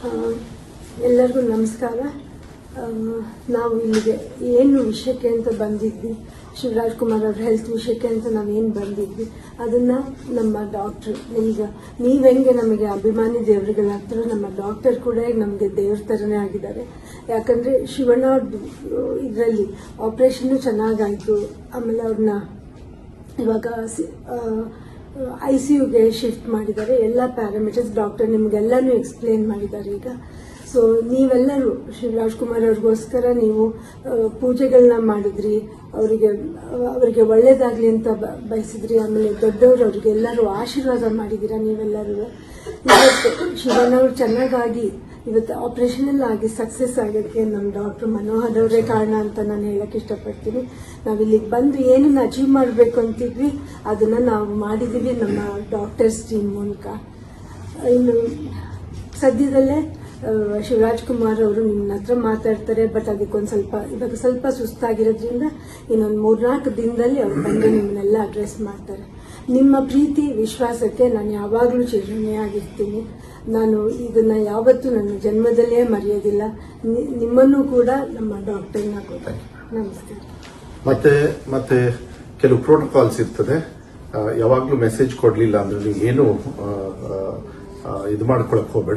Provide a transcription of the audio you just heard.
ಎಲ್ಲರಿಗೂ ನಮಸ್ಕಾರ. ನಾವು ಇಲ್ಲಿಗೆ ಏನು ವಿಷಯಕ್ಕೆ ಅಂತ ಬಂದಿದ್ವಿ, ಶಿವರಾಜ್ ಕುಮಾರ್ ಅವ್ರ ಹೆಲ್ತ್ ವಿಷಯಕ್ಕೆ ಅಂತ ನಾವೇನು ಬಂದಿದ್ವಿ, ಅದನ್ನು ನಮ್ಮ ಡಾಕ್ಟ್ರು ಈಗ ನೀವು ಹೆಂಗೆ ನಮಗೆ ಅಭಿಮಾನಿ ದೇವರುಗಳಾಗ್ತಾರೋ ನಮ್ಮ ಡಾಕ್ಟರ್ ಕೂಡ ನಮಗೆ ದೇವ್ರ ಥರನೇ ಆಗಿದ್ದಾರೆ. ಯಾಕಂದರೆ ಶಿವಣ್ಣ ಇದರಲ್ಲಿ ಆಪರೇಷನ್ ಚೆನ್ನಾಗಾಯಿತು, ಆಮೇಲೆ ಅವ್ರನ್ನ ಇವಾಗ ಐ ಸಿ ಯುಗೆ ಶಿಫ್ಟ್ ಮಾಡಿದ್ದಾರೆ. ಎಲ್ಲ ಪ್ಯಾರಾಮೀಟರ್ಸ್ ಡಾಕ್ಟರ್ ನಿಮ್ಗೆಲ್ಲಾನು ಎಕ್ಸ್ಪ್ಲೇನ್ ಮಾಡಿದ್ದಾರೆ ಈಗ. ಸೊ ನೀವೆಲ್ಲರೂ ಶ್ರೀ ರಾಜ್ಕುಮಾರ್ ಅವ್ರಿಗೋಸ್ಕರ ನೀವು ಪೂಜೆಗಳನ್ನ ಮಾಡಿದ್ರಿ, ಅವರಿಗೆ ಅವರಿಗೆ ಒಳ್ಳೇದಾಗ್ಲಿ ಅಂತ ಬಯಸಿದ್ರಿ, ಆಮೇಲೆ ದೊಡ್ಡವರು ಅವ್ರಿಗೆ ಎಲ್ಲರೂ ಆಶೀರ್ವಾದ ಮಾಡಿದ್ದೀರಾ ನೀವೆಲ್ಲರೂ? ಇವತ್ತು ಶಿವನವ್ರು ಚೆನ್ನಾಗಾಗಿ ಇವತ್ತು ಆಪರೇಷನ್ ಎಲ್ಲ ಆಗಿ ಸಕ್ಸಸ್ ಆಗೋಕ್ಕೆ ನಮ್ಮ ಡಾಕ್ಟರ್ ಮನೋಹರ್ ಅವರೇ ಕಾರಣ ಅಂತ ನಾನು ಹೇಳಕ್ ಇಷ್ಟಪಡ್ತೀನಿ. ನಾವು ಇಲ್ಲಿಗೆ ಬಂದು ಏನನ್ನ ಅಚೀವ್ ಮಾಡಬೇಕು ಅಂತಿದ್ವಿ, ಅದನ್ನು ನಾವು ಮಾಡಿದ್ದೀವಿ ನಮ್ಮ ಡಾಕ್ಟರ್ಸ್ ಟೀಮ್ ಮೂಲಕ. ಇನ್ನು ಸದ್ಯದಲ್ಲೇ ಶಿವರಾಜ್ ಕುಮಾರ್ ಅವರು ನಿಮ್ಮ ಹತ್ರ ಮಾತಾಡ್ತಾರೆ ಬಟ್ ಅದಕ್ಕೊಂದು ಸ್ವಲ್ಪ, ಇವಾಗ ಸ್ವಲ್ಪ ಸುಸ್ತಾಗಿರೋದ್ರಿಂದ ಇನ್ನೊಂದು ಮೂರ್ನಾಲ್ಕು ದಿನದಲ್ಲಿ ಅವ್ರು ಬಂದು ನಿಮ್ಮನ್ನೆಲ್ಲ ಅಡ್ರೆಸ್ ಮಾಡ್ತಾರೆ. ನಿಮ್ಮ ಪ್ರೀತಿ, ವಿಶ್ವಾಸಕ್ಕೆ ನಾನು ಯಾವಾಗಲೂ ಚಿರಣೆಯಾಗಿರ್ತೀನಿ ನಾನು ಇದನ್ನ ಯಾವತ್ತೂ ನನ್ನ ಜನ್ಮದಲ್ಲೇ ಮರೆಯೋದಿಲ್ಲ. ನಿಮ್ಮನ್ನು ಕೂಡ ನಮ್ಮ ಡಾಕ್ಟರ್ನ ಕೂಡ ನಮಸ್ತೆ. ಮತ್ತೆ ಮತ್ತೆ ಕೆಲವು ಪ್ರೋಟೋಕಾಲ್ಸ್ ಇರ್ತದೆ. ಯಾವಾಗಲೂ ಮೆಸೇಜ್ ಕೊಡ್ಲಿಲ್ಲ ಅಂದ್ರೆ ನೀವು ಏನು ಇದು ಮಾಡ್ಕೊಳಕ್ ಹೋಗ್ಬೇಡಿ.